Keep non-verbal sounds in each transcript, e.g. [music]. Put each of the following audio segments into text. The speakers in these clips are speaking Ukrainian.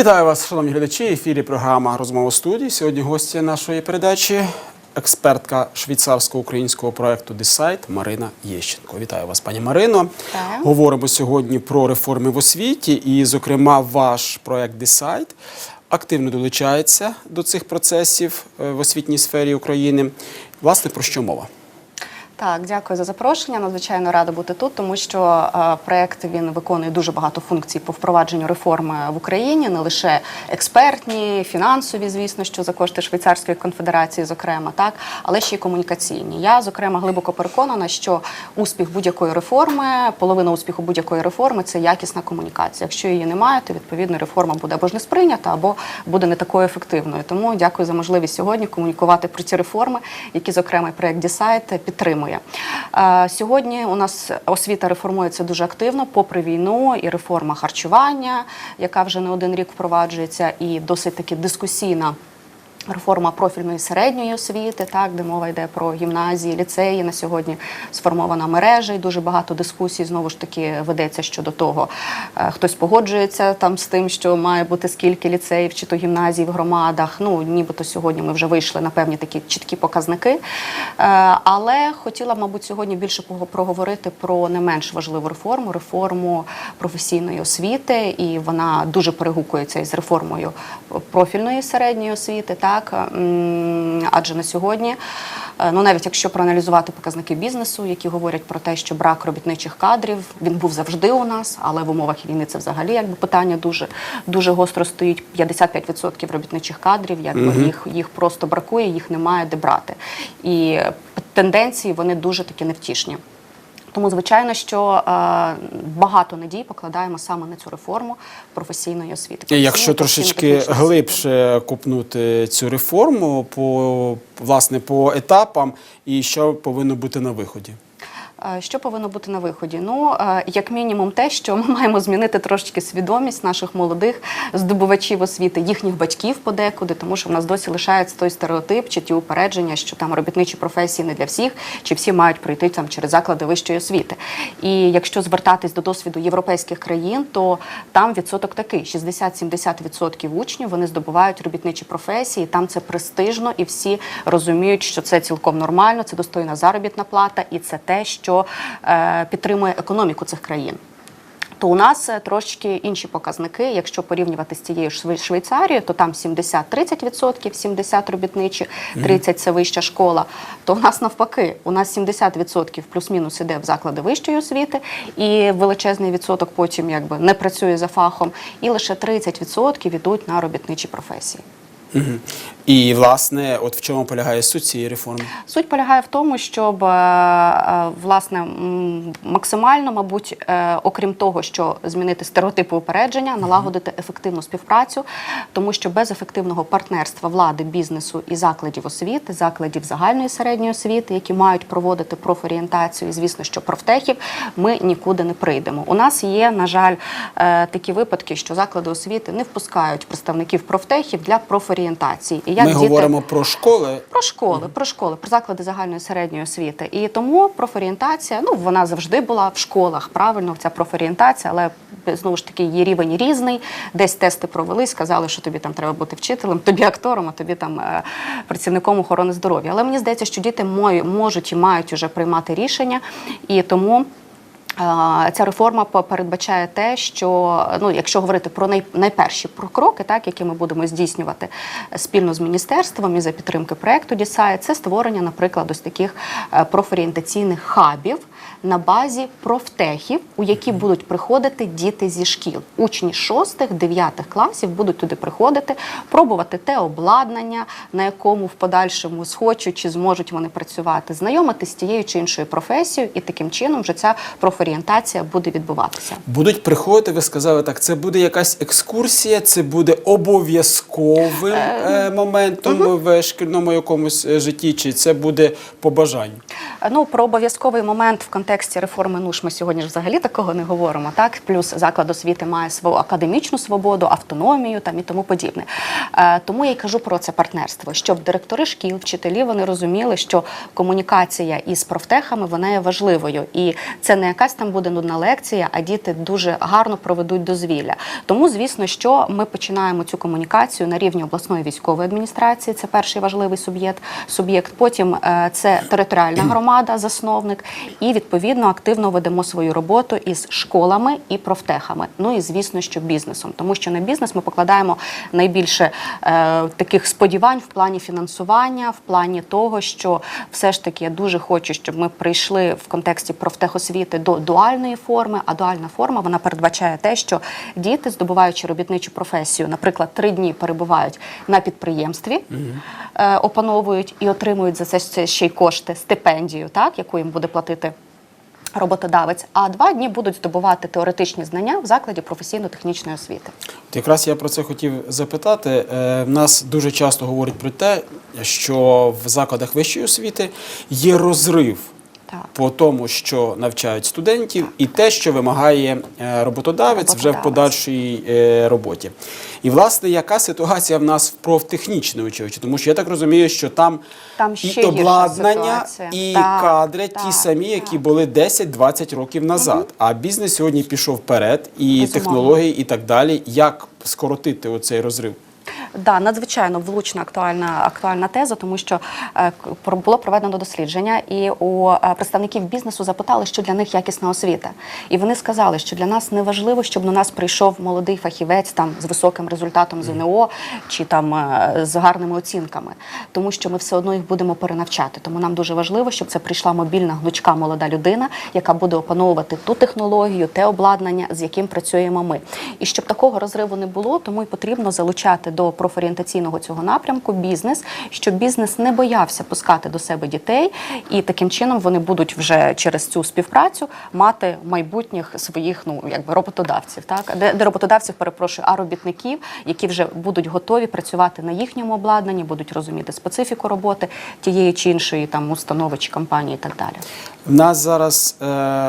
Вітаю вас, шановні глядачі. В ефірі програма Розмова студії. Сьогодні гостя нашої передачі, експертка швейцарсько-українського проекту Десайт Марина Єщенко. Вітаю вас, пані Марино. Так. Говоримо сьогодні про реформи в освіті, і, зокрема, ваш проект Десайт активно долучається до цих процесів е, в освітній сфері України. Власне, про що мова? Так, дякую за запрошення. Надзвичайно рада бути тут, тому що е, проект він виконує дуже багато функцій по впровадженню реформи в Україні, не лише експертні, фінансові, звісно, що за кошти Швейцарської конфедерації, зокрема, так, але ще й комунікаційні. Я зокрема глибоко переконана, що успіх будь-якої реформи, половина успіху будь-якої реформи це якісна комунікація. Якщо її немає, то відповідно реформа буде або ж не сприйнята, або буде не такою ефективною. Тому дякую за можливість сьогодні комунікувати про ці реформи, які, зокрема, проект Дісайт підтримує. Е, Сьогодні у нас освіта реформується дуже активно, попри війну, і реформа харчування, яка вже не один рік впроваджується, і досить таки дискусійна. Реформа профільної середньої освіти, так де мова йде про гімназії, ліцеї. На сьогодні сформована мережа, і дуже багато дискусій знову ж таки ведеться щодо того. Е, Хтось погоджується там з тим, що має бути скільки ліцеїв чи то гімназій в громадах. Ну нібито сьогодні ми вже вийшли на певні такі чіткі показники. Е, Але хотіла, мабуть, сьогодні більше проговорити про не менш важливу реформу реформу професійної освіти, і вона дуже перегукується із реформою профільної середньої освіти. Так М, адже на сьогодні, е, ну навіть якщо проаналізувати показники бізнесу, які говорять про те, що брак робітничих кадрів він був завжди у нас, але в умовах війни це взагалі якби питання дуже дуже гостро стоїть. 55% робітничих кадрів, якби їх їх просто бракує, їх немає де брати. І тенденції вони дуже такі невтішні. Тому, звичайно, що е, багато надій покладаємо саме на цю реформу професійної освіти. І Якщо трошечки глибше купнути цю реформу по власне по етапам, і що повинно бути на виході? Е, Що повинно бути на виході? Ну, е, як мінімум, те, що ми [laughs] маємо змінити трошки свідомість наших молодих здобувачів освіти, їхніх батьків подекуди, тому що в нас досі лишається той стереотип чи ті упередження, що там робітничі професії не для всіх, чи всі мають пройти там через заклади вищої освіти. І якщо звертатись до досвіду європейських країн, то там відсоток такий: 60-70% учнів вони здобувають робітничі професії. Там це престижно, і всі розуміють, що це цілком нормально, це достойна заробітна плата, і це те, що е, підтримує економіку цих країн. То у нас е, трошки інші показники. Якщо порівнювати з цією Швейцарією, то там 70-30%, 70 робітничі, 30 – це вища школа. То у нас навпаки, у нас 70% плюс-мінус іде в заклади вищої освіти, і величезний відсоток потім якби не працює за фахом, і лише 30% йдуть на робітничі професії. І власне, от в чому полягає суть цієї реформи? Суть полягає в тому, щоб е, е, власне максимально, мабуть, е, окрім того, що змінити стереотипи упередження, налагодити ефективну співпрацю, тому що без ефективного партнерства влади, бізнесу і закладів освіти, закладів загальної середньої освіти, які мають проводити профорієнтацію, і звісно, що профтехів, ми нікуди не прийдемо. У нас є, на жаль, такі випадки, що заклади освіти не впускають представників профтехів для профорієнтації. І як Ми діти... говоримо про школи. Про школи, про школи, про заклади загальної середньої освіти. І тому профорієнтація, ну вона завжди була в школах, правильно, ця профорієнтація, але знову ж таки її рівень різний. Десь тести провели, сказали, що тобі там треба бути вчителем, тобі актором, а тобі там е, працівником охорони здоров'я. Але мені здається, що діти можуть і мають уже приймати рішення, і тому. Ця реформа передбачає те, що ну, якщо говорити про най, найперші про кроки, так які ми будемо здійснювати спільно з міністерством і за підтримки проекту Дісай, це створення, наприклад, ось таких е, профорієнтаційних хабів на базі профтехів, у які будуть приходити діти зі шкіл. Учні 6-9 класів будуть туди приходити, пробувати те обладнання, на якому в подальшому схочуть чи зможуть вони працювати, знайомитися з тією чи іншою професією, і таким чином вже ця профорієнтація орієнтація буде відбуватися. Будуть приходити, ви сказали так, це буде якась екскурсія, це буде обов'язковим е, моментом в шкільному якомусь е, житті, чи це буде по бажанню? Ну про обов'язковий момент в контексті реформи НУШ ми сьогодні ж взагалі такого не говоримо. Так, плюс заклад освіти має свою академічну свободу, автономію там і тому подібне. Е, тому я й кажу про це партнерство, щоб директори шкіл, вчителі вони розуміли, що комунікація із профтехами вона є важливою, і це не якась там буде нудна лекція, а діти дуже гарно проведуть дозвілля. Тому, звісно, що ми починаємо цю комунікацію на рівні обласної військової адміністрації. Це перший важливий суб'єкт. Суб'єкт. Потім е, це територіальна [clears throat] громада, засновник, і відповідно активно ведемо свою роботу із школами і профтехами. Ну і звісно, що бізнесом, тому що на бізнес ми покладаємо найбільше е, таких сподівань в плані фінансування, в плані того, що все ж таки я дуже хочу, щоб ми прийшли в контексті профтехосвіти до дуальної форми. А дуальна форма вона передбачає те, що діти, здобуваючи робітничу професію, наприклад, три дні перебувають на підприємстві, е, опановують і отримують за це ще- й кошти, стипендію, так яку їм буде платити. Роботодавець, а два дні будуть здобувати теоретичні знання в закладі професійно-технічної освіти. От якраз я про це хотів запитати. Е, В нас дуже часто говорять про те, що в закладах вищої освіти є розрив Так. по тому, що навчають студентів, і те, що вимагає е, роботодавець вже в подальшій е, роботі. І власне, яка ситуація в нас в профтехнічне училище? Тому що я так розумію, що там, Там ще і обладнання, і Так, кадри ті так, самі, які були 10-20 років назад. А бізнес сьогодні пішов вперед, і Безумовно. технології, і так далі. Як скоротити оцей розрив? Да, надзвичайно влучна актуальна актуальна теза, тому що е, було проведено дослідження, і у е, представників бізнесу запитали, що для них якісна освіта. І вони сказали, що для нас не важливо, щоб до нас прийшов молодий фахівець там з високим результатом ЗНО чи там е, з гарними оцінками, тому що ми все одно їх будемо перенавчати. Тому нам дуже важливо, щоб це прийшла мобільна гнучка молода людина, яка буде опановувати ту технологію, те обладнання, з яким працюємо ми. І щоб такого розриву не було, тому й потрібно залучати до профорієнтаційного цього напрямку бізнес, щоб бізнес не боявся пускати до себе дітей, і таким чином вони будуть вже через цю співпрацю мати майбутніх своїх ну якби роботодавців, так? Де, де роботодавців перепрошую, а робітників, які вже будуть готові працювати на їхньому обладнанні, будуть розуміти специфіку роботи тієї чи іншої там установи чи компанії, і так далі. В нас зараз е,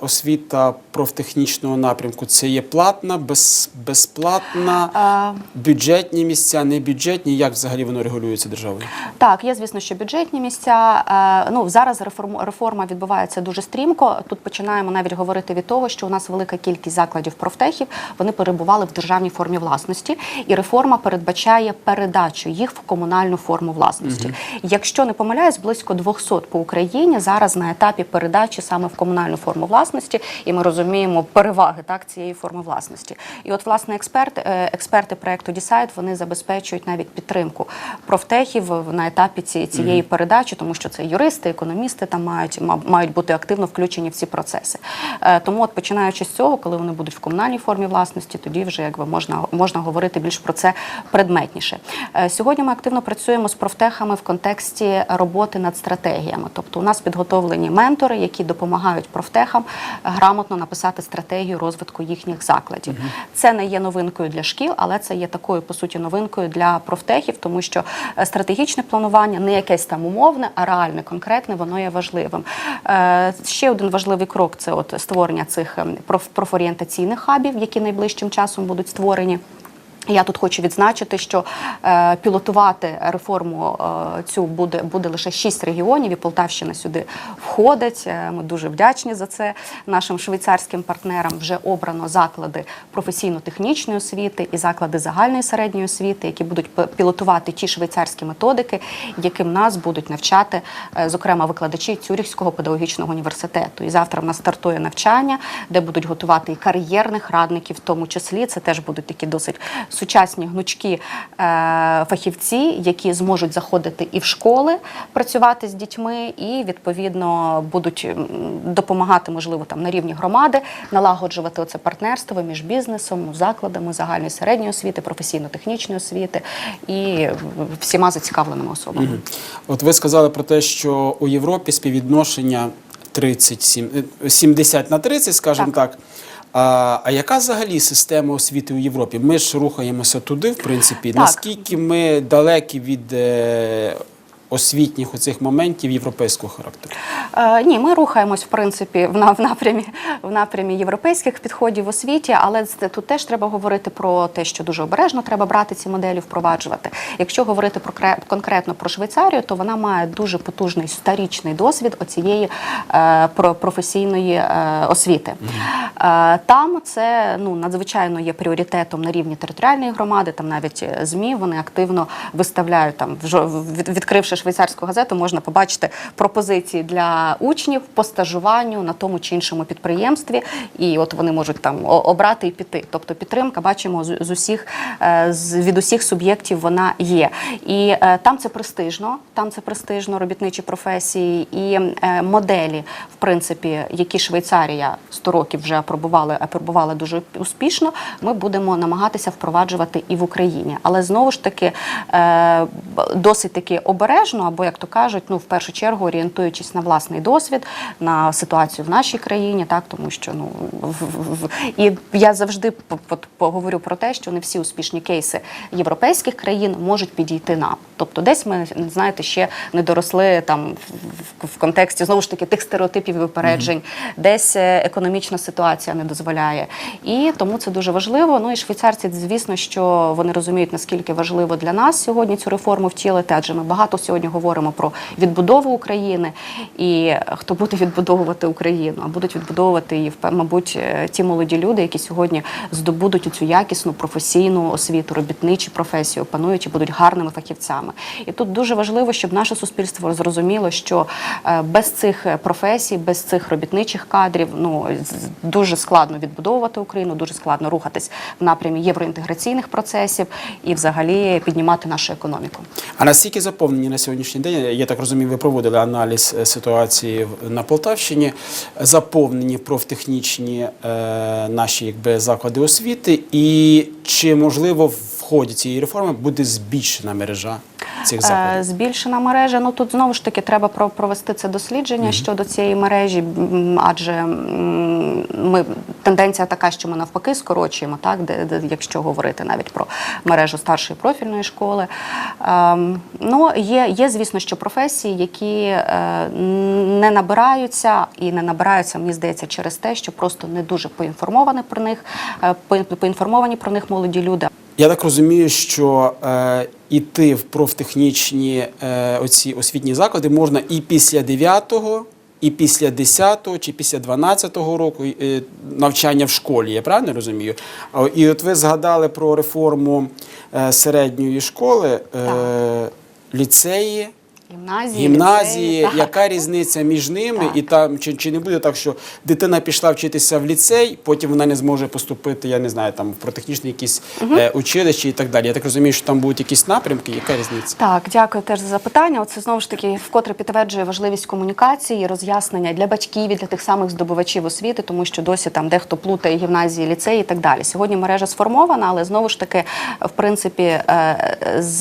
освіта профтехнічного напрямку. Це є платна, без, безплатна, А, бюджетні місця, не бюджетні. Як взагалі воно регулюється державою? Так, є, звісно, що бюджетні місця. Е, Ну зараз реформ, реформа відбувається дуже стрімко. Тут починаємо навіть говорити від того, що у нас велика кількість закладів профтехів вони перебували в державній формі власності, і реформа передбачає передачу їх в комунальну форму власності. Якщо не помиляюсь, близько 200 по Україні зараз на етапі передачі саме в комунальну форму власності, і ми розуміємо переваги так цієї форми власності. І от власне експерт, е, експерти проекту Дісайд вони забезпечують навіть підтримку профтехів на етапі ці- цієї передачі, тому що це юристи, економісти там мають ма- мають бути активно включені в ці процеси. Е, Тому, от починаючи з цього, коли вони будуть в комунальній формі власності, тоді вже якби можна можна говорити більш про це предметніше. Е, Сьогодні ми активно працюємо з профтехами в контексті роботи над стратегіями. Тобто, у нас підготовлені ментори, які допомагають профтехам грамотно написати стратегію розвитку їхніх закладів. Це не є новинкою для шкіл, але це є такою по суті новинкою для профтехів, тому що е, стратегічне планування не якесь там умовне, а реальне, конкретне, воно є важливим. Е, Ще один важливий крок це от створення цих ем, профорієнтаційних хабів, які найближчим часом будуть створені. Я тут хочу відзначити, що е, пілотувати реформу е, цю буде, буде лише шість регіонів, і Полтавщина сюди входить. Е, Ми дуже вдячні за це нашим швейцарським партнерам. Вже обрано заклади професійно-технічної освіти і заклади загальної середньої освіти, які будуть пілотувати ті швейцарські методики, яким нас будуть навчати, е, зокрема, викладачі Цюрихського педагогічного університету. І завтра в нас стартує навчання, де будуть готувати і кар'єрних радників, в тому числі це теж будуть такі досить сучасні гнучкі е, фахівці, які зможуть заходити і в школи працювати з дітьми, і відповідно будуть допомагати, можливо, там на рівні громади налагоджувати оце партнерство між бізнесом, закладами загальної середньої освіти, професійно-технічної освіти і всіма зацікавленими особами. От ви сказали про те, що у Європі співвідношення 30, сім- е, 70 на 30, скажімо так. А, а яка взагалі система освіти у Європі? Ми ж рухаємося туди, в принципі. Так. Наскільки ми далекі від е, освітніх оцих моментів європейського характеру? Е, ні, ми рухаємось в принципі в, на- в напрямі в напрямі європейських підходів в освіті, але тут теж треба говорити про те, що дуже обережно треба брати ці моделі, впроваджувати. Якщо говорити про кре- конкретно про Швейцарію, то вона має дуже потужний старічний досвід оцієї е, про професійної е, освіти. Е, там це ну надзвичайно є пріоритетом на рівні територіальної громади. Там навіть е, змі вони активно виставляють там в жо- від- відкривши швейцарську газету, можна побачити пропозиції для учнів по стажуванню на тому чи іншому підприємстві, і от вони можуть там обрати і піти. Тобто підтримка, бачимо з, усіх е, від усіх суб'єктів вона є. І е, там це престижно, там це престижно, робітничі професії і е, моделі, в принципі, які Швейцарія 100 років вже апробували, апробувала дуже успішно. Ми будемо намагатися впроваджувати і в Україні. Але знову ж таки досить таки обережно, або як то кажуть, ну в першу чергу орієнтуючись на власний досвід, на ситуацію в нашій країні, так тому що ну в, в, і я завжди по- по- поговорю про те, що не всі успішні кейси європейських країн можуть підійти нам. Тобто, десь ми знаєте, ще не доросли там в, в, контексті знову ж таки тих стереотипів і випереджень, десь е, економічна ситуація не дозволяє. І тому це дуже важливо. Ну і швейцарці, звісно, що вони розуміють, наскільки важливо для нас сьогодні цю реформу втілити, адже ми багато сьогодні говоримо про відбудову України. І хто буде відбудовувати Україну, а будуть відбудовувати її, мабуть, е, ті молоді люди, які сьогодні здобудуть цю якісну професійну освіту, робітничі професії, опанують і будуть гарними фахівцями. І тут дуже важливо, щоб наше суспільство зрозуміло, що е, без цих професій, без цих робітничих кадрів, ну дуже складно відбудовувати Україну, дуже складно рухатись в напрямі євроінтеграційних процесів і, взагалі, піднімати нашу економіку. А наскільки заповнені на сьогоднішній день? Я так розумію, ви проводили аналіз е, ситуації на Полтавщині, заповнені профтехнічні е, наші заклади освіти, і чи можливо в ході цієї реформи буде збільшена мережа цих Е, закладів? Збільшена мережа. Ну тут знову ж таки треба провести це дослідження щодо цієї мережі, адже ми тенденція така, що ми навпаки скорочуємо, так де, де якщо говорити навіть про мережу старшої профільної школи. Ем, ну є, є, звісно, що професії, які е, не набираються і не набираються, мені здається, через те, що просто не дуже поінформовані про них, е, поінформовані про них молоді люди. Я так розумію, що е, іти в профтехнічні е, оці освітні заклади можна і після 9-го, і після 10-го, чи після 12-го року е, навчання в школі. Я правильно розумію? А, І от ви згадали про реформу е, середньої школи, е, ліцеї. Гімназії, Гімназії, ліцеї, так. яка різниця між ними, Так. і там чи, чи не буде так, що дитина пішла вчитися в ліцей, потім вона не зможе поступити, я не знаю, там в протехнічне якісь е, училище і так далі. Я так розумію, що там будуть якісь напрямки. Яка різниця? Так, дякую теж за запитання. Оце знову ж таки вкотре підтверджує важливість комунікації, роз'яснення для батьків і для тих самих здобувачів освіти, тому що досі там дехто плутає гімназії, ліцеї і так далі. Сьогодні мережа сформована, але знову ж таки, в принципі, е,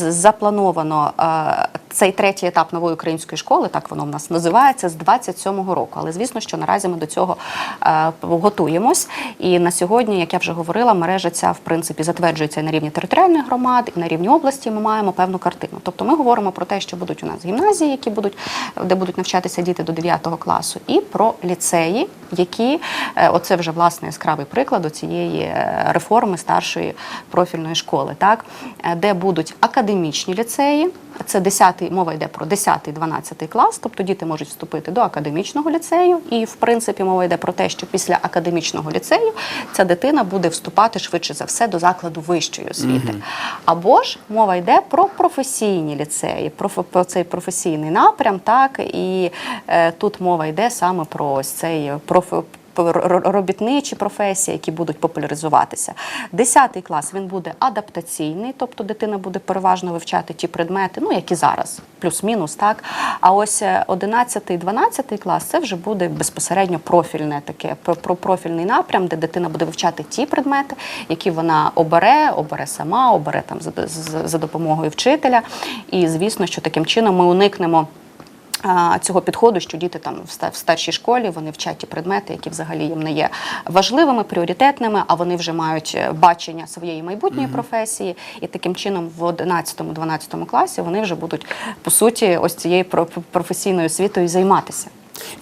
заплановано е, цей третій етап нової української школи, так воно в нас називається, з 27-го року. Але звісно, що наразі ми до цього е, готуємось. І на сьогодні, як я вже говорила, мережа ця в принципі затверджується на рівні територіальних громад, і на рівні області. Ми маємо певну картину. Тобто, ми говоримо про те, що будуть у нас гімназії, які будуть де будуть навчатися діти до 9 класу, і про ліцеї, які е, оце вже власне яскравий приклад цієї реформи старшої профільної школи, так е, де будуть академічні ліцеї. Це 10, мова йде про 10-12 клас, тобто діти можуть вступити до академічного ліцею, і в принципі мова йде про те, що після академічного ліцею ця дитина буде вступати швидше за все до закладу вищої освіти. Або ж мова йде про професійні ліцеї, про, про цей професійний напрям, так і е, тут мова йде саме про ось цей проф робітничі професії, які будуть популяризуватися. Десятий клас він буде адаптаційний, тобто дитина буде переважно вивчати ті предмети, ну які зараз, плюс-мінус, так. А ось 11-12 клас це вже буде безпосередньо профільне таке про- про профільний напрям, де дитина буде вивчати ті предмети, які вона обере, обере сама, обере там за, допомогою вчителя. І звісно, що таким чином ми уникнемо Цього підходу, що діти там в ста- старшій школі вони вчать ті предмети, які взагалі їм не є важливими, пріоритетними, а вони вже мають е, бачення своєї майбутньої професії, і таким чином в 11-12 класі вони вже будуть по суті ось цією про- професійною освітою займатися.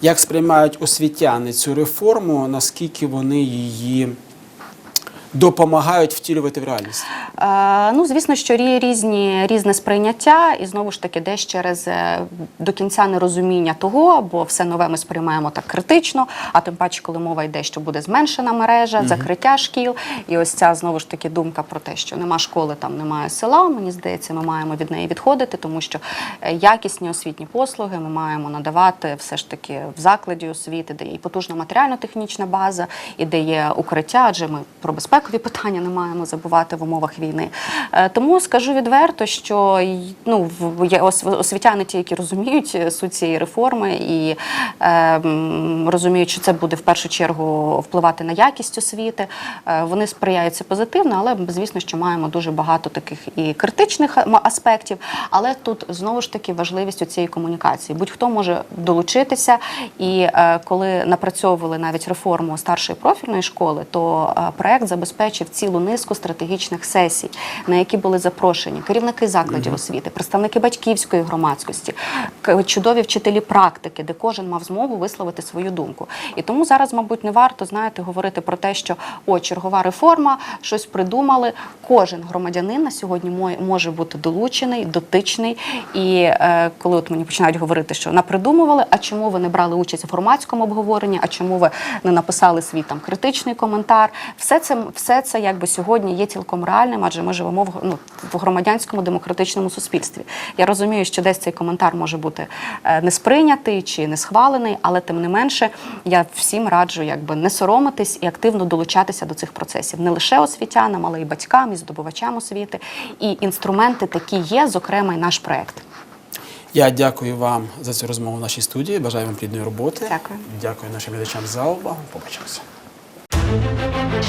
Як сприймають освітяни цю реформу, наскільки вони її допомагають втілювати в реальність? Е, Ну, звісно, що рі- різні різне сприйняття, і знову ж таки, десь через е, до кінця нерозуміння того, бо все нове ми сприймаємо так критично. А тим паче, коли мова йде, що буде зменшена мережа, закриття шкіл, і ось ця знову ж таки думка про те, що нема школи, там немає села. Мені здається, ми маємо від неї відходити, тому що е, якісні освітні послуги ми маємо надавати все ж таки в закладі освіти, де є і потужна матеріально-технічна база, і де є укриття, адже ми про безпекові питання не маємо забувати в умовах війни. Е, Тому скажу відверто, що ну, є освітяни ті, які розуміють е, суть цієї реформи і е, розуміють, що це буде в першу чергу впливати на якість освіти. Е, Вони сприяють це позитивно, але звісно, що маємо дуже багато таких і критичних аспектів. Але тут знову ж таки важливість у цієї комунікації. Будь-хто може долучитися, і е, коли напрацьовували навіть реформу старшої профільної школи, то проект забезпечив цілу низку стратегічних сесій, на які були запрошені керівники закладів освіти, представники батьківської громадськості, чудові вчителі практики, де кожен мав змогу висловити свою думку. І тому зараз, мабуть, не варто знаєте говорити про те, що о, чергова реформа, щось придумали. Кожен громадянин на сьогодні мо- може бути долучений, дотичний. І е, коли от мені починають говорити, що напридумували, а чому ви не брали участь в громадському обговоренні, а чому ви не написали свій там критичний коментар, все це все це якби сьогодні є цілком реальним, адже ми живемо в, ну, в громадянському демократичному суспільстві. Я розумію, що десь цей коментар може бути е, не сприйнятий чи не схвалений, але тим не менше я всім раджу якби не соромитись і активно долучатися до цих процесів, не лише освітянам, але й батькам, і здобувачам освіти. І інструменти такі є, зокрема, і наш проект. Я дякую вам за цю розмову в нашій студії. Бажаю вам плідної роботи. Дякую. Дякую нашим глядачам за увагу. Побачимося. Müzik